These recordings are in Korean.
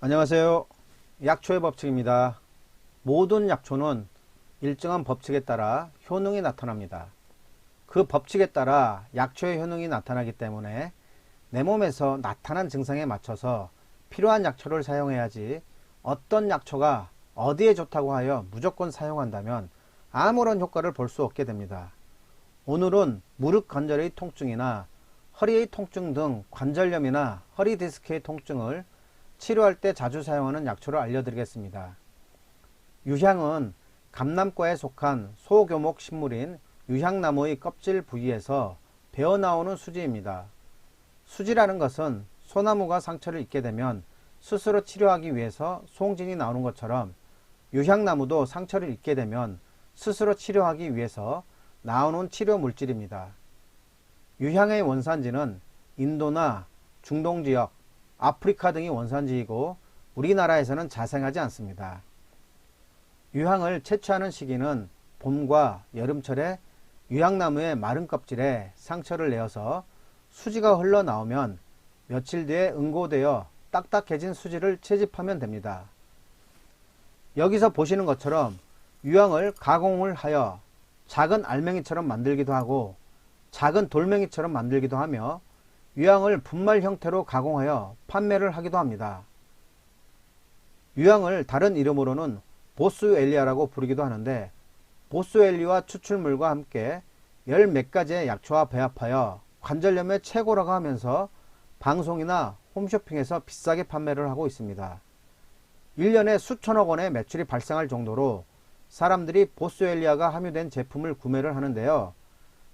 안녕하세요. 약초의 법칙입니다. 모든 약초는 일정한 법칙에 따라 효능이 나타납니다. 그 법칙에 따라 약초의 효능이 나타나기 때문에 내 몸에서 나타난 증상에 맞춰서 필요한 약초를 사용해야지 어떤 약초가 어디에 좋다고 하여 무조건 사용한다면 아무런 효과를 볼 수 없게 됩니다. 오늘은 무릎 관절의 통증이나 허리의 통증 등 관절염이나 허리 디스크의 통증을 치료할 때 자주 사용하는 약초를 알려드리겠습니다. 유향은 감남과에 속한 소교목 식물인 유향나무의 껍질 부위에서 배어나오는 수지입니다. 수지라는 것은 소나무가 상처를 입게 되면 스스로 치료하기 위해서 송진이 나오는 것처럼 유향나무도 상처를 입게 되면 스스로 치료하기 위해서 나오는 치료 물질입니다. 유향의 원산지는 인도나 중동 지역, 아프리카 등이 원산지이고 우리나라에서는 자생하지 않습니다. 유향을 채취하는 시기는 봄과 여름철에 유향나무의 마른 껍질에 상처를 내어서 수지가 흘러나오면 며칠 뒤에 응고되어 딱딱해진 수지를 채집하면 됩니다. 여기서 보시는 것처럼 유향을 가공을 하여 작은 알맹이처럼 만들기도 하고 작은 돌멩이처럼 만들기도 하며 유향을 분말 형태로 가공하여 판매를 하기도 합니다. 유향을 다른 이름으로는 보스엘리아라고 부르기도 하는데 보스엘리와 추출물과 함께 열 몇 가지의 약초와 배합하여 관절염에 최고라고 하면서 방송이나 홈쇼핑에서 비싸게 판매를 하고 있습니다. 1년에 수천억 원의 매출이 발생할 정도로 사람들이 보스엘리아가 함유된 제품을 구매를 하는데요.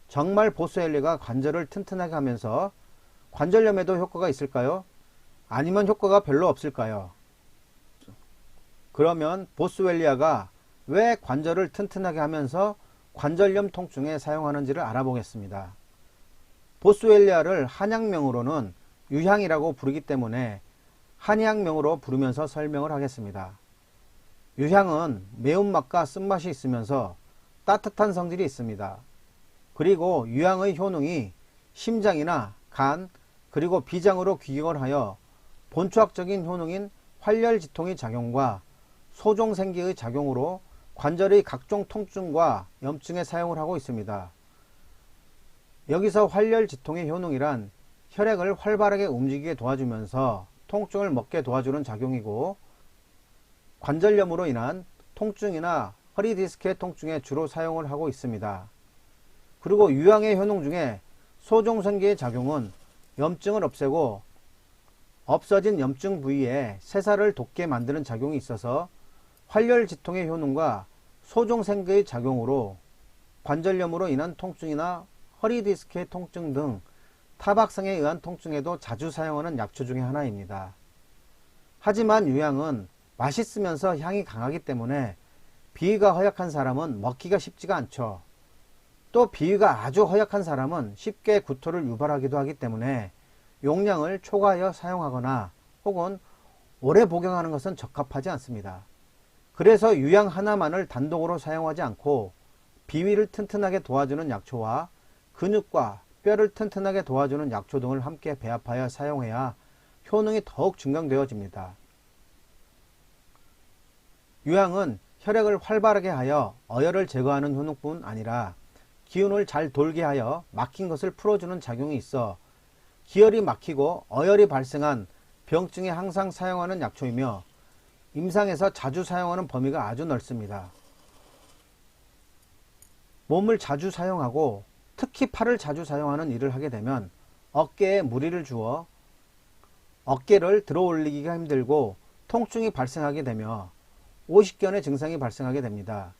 정말 보스엘리가 관절을 튼튼하게 하면서 관절염에도 효과가 있을까요? 아니면 효과가 별로 없을까요? 그러면 보스웰리아가 왜 관절을 튼튼하게 하면서 관절염 통증에 사용하는지를 알아보겠습니다. 보스웰리아를 한약명으로는 유향이라고 부르기 때문에 한의학명으로 부르면서 설명을 하겠습니다. 유향은 매운맛과 쓴맛이 있으면서 따뜻한 성질이 있습니다. 그리고 유향의 효능이 심장이나 간, 그리고 비장으로 귀경을 하여 본초학적인 효능인 활혈지통의 작용과 소종생기의 작용으로 관절의 각종 통증과 염증에 사용을 하고 있습니다. 여기서 활혈지통의 효능이란 혈액을 활발하게 움직이게 도와주면서 통증을 먹게 도와주는 작용이고 관절염으로 인한 통증이나 허리 디스크의 통증에 주로 사용을 하고 있습니다. 그리고 유향의 효능 중에 소종생기의 작용은 염증을 없애고 없어진 염증 부위에 새살을 돋게 만드는 작용이 있어서 활혈지통의 효능과 소종생기의 작용으로 관절염으로 인한 통증이나 허리 디스크의 통증 등 타박성에 의한 통증에도 자주 사용하는 약초 중의 하나입니다. 하지만 유향은 맛있으면서 향이 강하기 때문에 비위가 허약한 사람은 먹기가 쉽지가 않죠. 또 비위가 아주 허약한 사람은 쉽게 구토를 유발하기도 하기 때문에 용량을 초과하여 사용하거나 혹은 오래 복용하는 것은 적합하지 않습니다. 그래서 유향 하나만을 단독으로 사용하지 않고 비위를 튼튼하게 도와주는 약초와 근육과 뼈를 튼튼하게 도와주는 약초 등을 함께 배합하여 사용해야 효능이 더욱 증강되어집니다. 유향은 혈액을 활발하게 하여 어혈을 제거하는 효능뿐 아니라 기운을 잘 돌게 하여 막힌 것을 풀어주는 작용이 있어 기혈이 막히고 어혈이 발생한 병증에 항상 사용하는 약초이며 임상에서 자주 사용하는 범위가 아주 넓습니다. 몸을 자주 사용하고 특히 팔을 자주 사용하는 일을 하게 되면 어깨에 무리를 주어 어깨를 들어 올리기가 힘들고 통증이 발생하게 되며 오십견의 증상이 발생하게 됩니다.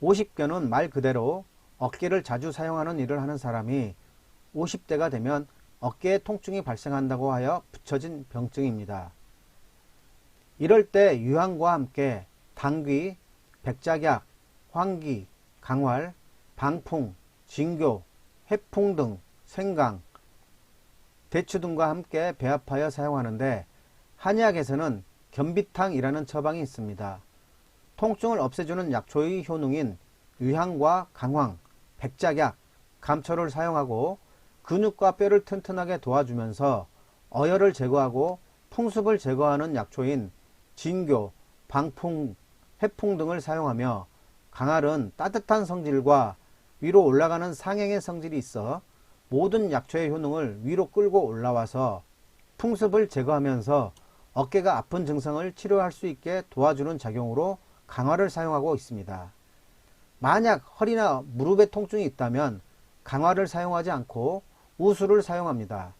오십견은 말 그대로 어깨를 자주 사용하는 일을 하는 사람이 50대가 되면 어깨에 통증이 발생한다고 하여 붙여진 병증입니다. 이럴 때 유황과 함께 당귀, 백작약, 황기, 강활, 방풍, 진교, 해풍 등 생강, 대추 등과 함께 배합하여 사용하는데 한의학에서는 겸비탕이라는 처방이 있습니다. 통증을 없애주는 약초의 효능인 유향과 강황, 백작약, 감초를 사용하고 근육과 뼈를 튼튼하게 도와주면서 어혈을 제거하고 풍습을 제거하는 약초인 진교, 방풍, 해풍 등을 사용하며 강알은 따뜻한 성질과 위로 올라가는 상행의 성질이 있어 모든 약초의 효능을 위로 끌고 올라와서 풍습을 제거하면서 어깨가 아픈 증상을 치료할 수 있게 도와주는 작용으로 강화를 사용하고 있습니다. 만약 허리나 무릎에 통증이 있다면 강화를 사용하지 않고 우술을 사용합니다.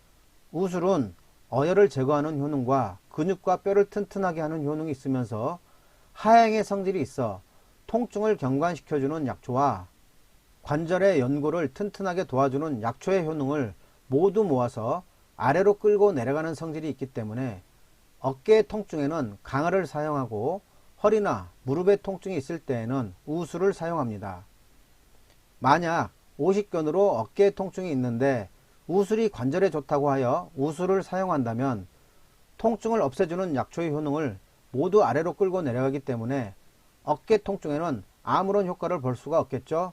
우술은 어혈을 제거하는 효능과 근육과 뼈를 튼튼하게 하는 효능이 있으면서 하행의 성질이 있어 통증을 경관시켜주는 약초와 관절의 연골을 튼튼하게 도와주는 약초의 효능을 모두 모아서 아래로 끌고 내려가는 성질이 있기 때문에 어깨 통증에는 강화를 사용하고 허리나 무릎의 통증이 있을 때에는 우수를 사용합니다. 만약 오십견으로 어깨 통증이 있는데 우술이 관절에 좋다고 하여 우술을 사용한다면 통증을 없애주는 약초의 효능을 모두 아래로 끌고 내려가기 때문에 어깨 통증에는 아무런 효과를 볼 수가 없겠죠.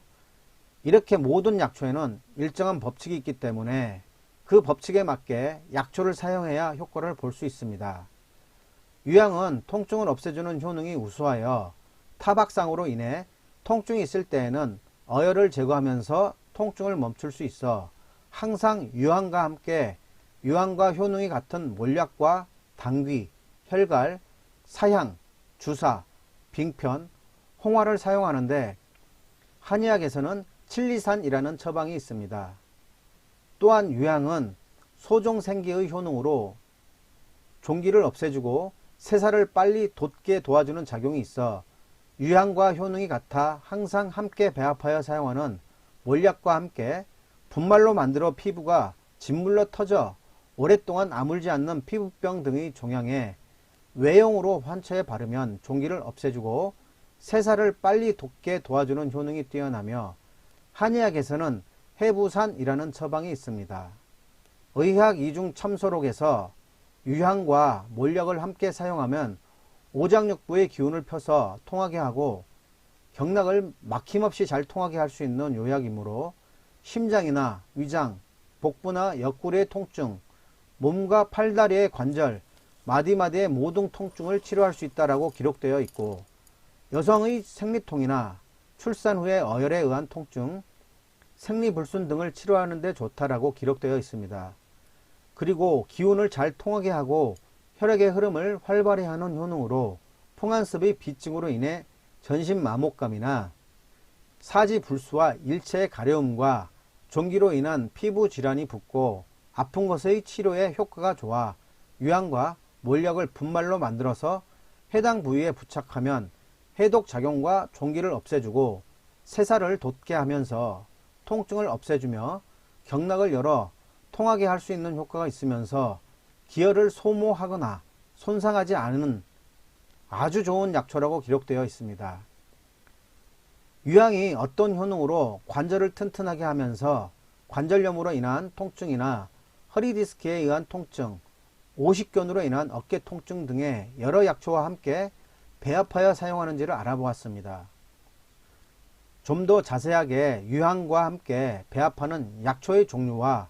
이렇게 모든 약초에는 일정한 법칙이 있기 때문에 그 법칙에 맞게 약초를 사용해야 효과를 볼 수 있습니다. 유향은 통증을 없애주는 효능이 우수하여 타박상으로 인해 통증이 있을 때에는 어혈을 제거하면서 통증을 멈출 수 있어 항상 유황과 함께 유황과 효능이 같은 몰약과 당귀, 혈갈, 사향, 주사, 빙편, 홍화를 사용하는데 한의학에서는 칠리산이라는 처방이 있습니다. 또한 유향은 소종생기의 효능으로 종기를 없애주고 세살을 빨리 돋게 도와주는 작용이 있어 유향과 효능이 같아 항상 함께 배합하여 사용하는 몰약과 함께 분말로 만들어 피부가 짓물러 터져 오랫동안 아물지 않는 피부병 등의 종양에 외용으로 환처에 바르면 종기를 없애주고 세살을 빨리 돋게 도와주는 효능이 뛰어나며 한의학에서는 해부산이라는 처방이 있습니다. 의학 이중 첨소록에서 유향과 몰약을 함께 사용하면 오장육부의 기운을 펴서 통하게 하고 경락을 막힘없이 잘 통하게 할 수 있는 요약이므로 심장이나 위장, 복부나 옆구리의 통증, 몸과 팔다리의 관절, 마디마디의 모든 통증을 치료할 수 있다라고 기록되어 있고 여성의 생리통이나 출산 후의 어혈에 의한 통증, 생리불순 등을 치료하는 데 좋다라고 기록되어 있습니다. 그리고 기운을 잘 통하게 하고 혈액의 흐름을 활발히 하는 효능으로 풍한습의 비증으로 인해 전신 마모감이나 사지 불수와 일체의 가려움과 종기로 인한 피부 질환이 붓고 아픈 것의 치료에 효과가 좋아 유향과 몰약을 분말로 만들어서 해당 부위에 부착하면 해독 작용과 종기를 없애주고 세살을 돋게 하면서 통증을 없애주며 경락을 열어 통하게 할 수 있는 효과가 있으면서 기혈을 소모하거나 손상하지 않은 아주 좋은 약초라고 기록되어 있습니다. 유향이 어떤 효능으로 관절을 튼튼하게 하면서 관절염으로 인한 통증이나 허리 디스크에 의한 통증, 오십견으로 인한 어깨 통증 등의 여러 약초와 함께 배합하여 사용하는지를 알아보았습니다. 좀 더 자세하게 유향과 함께 배합하는 약초의 종류와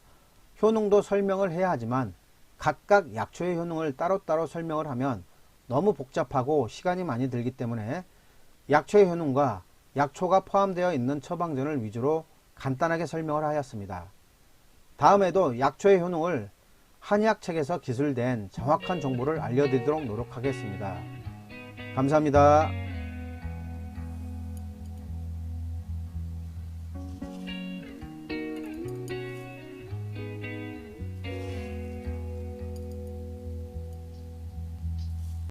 효능도 설명을 해야 하지만 각각 약초의 효능을 따로따로 설명을 하면 너무 복잡하고 시간이 많이 들기 때문에 약초의 효능과 약초가 포함되어 있는 처방전을 위주로 간단하게 설명을 하였습니다. 다음에도 약초의 효능을 한의학책에서 기술된 정확한 정보를 알려드리도록 노력하겠습니다. 감사합니다.